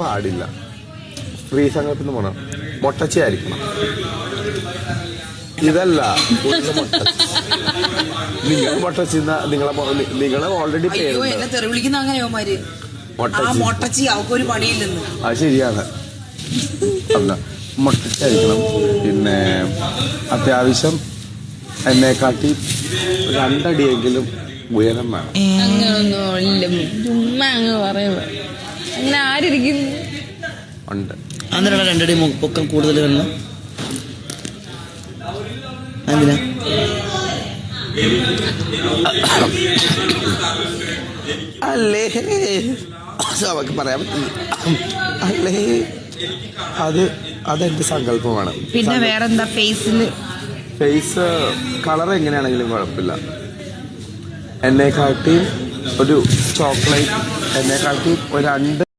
പാടില്ല. സ്ത്രീ സംഘത്തിന് പോണം. മൊട്ടച്ചി ആയിരിക്കണം ഇതല്ല നിങ്ങൾ മൊട്ടച്ചി നിങ്ങളെ നിങ്ങളെ ഓൾറെഡി അയ്യോ എന്നെ തെറി വിളിക്കുന്ന മൊട്ടച്ചി. മൊട്ടച്ചി അവക്കൊരു പണിയില്ലെന്ന്. അത് ശരിയാണ്. അല്ല മൊട്ടച്ചായിരിക്കണം പിന്നെ അത്യാവശ്യം എന്നെ കാട്ടി രണ്ടടിയെങ്കിലും ഉയരം വേണം. അങ്ങനൊന്നും ഇല്ല ചുമ്മാ അങ്ങ് പറയുമ്പോ അങ്ങനെ ആരിരിക്കുന്നു ഉണ്ട്. അന്നേരം രണ്ടടി പൊക്കം കൂടുതൽ കാണണം എന്തിനാ അല്ലേ? അവക്ക് പറയാൻ പറ്റില്ല. അല്ലേ? അത് അതെന്റെ സങ്കല്പമാണ്. പിന്നെ വേറെന്താ ഫേസിൽ ഫേസ് കളർ എങ്ങനെയാണെങ്കിലും കുഴപ്പമില്ല. എന്നെ കാട്ടി ഒരു ചോക്ലേറ്റ് എന്നെ കാട്ടി ഒരു രണ്ട്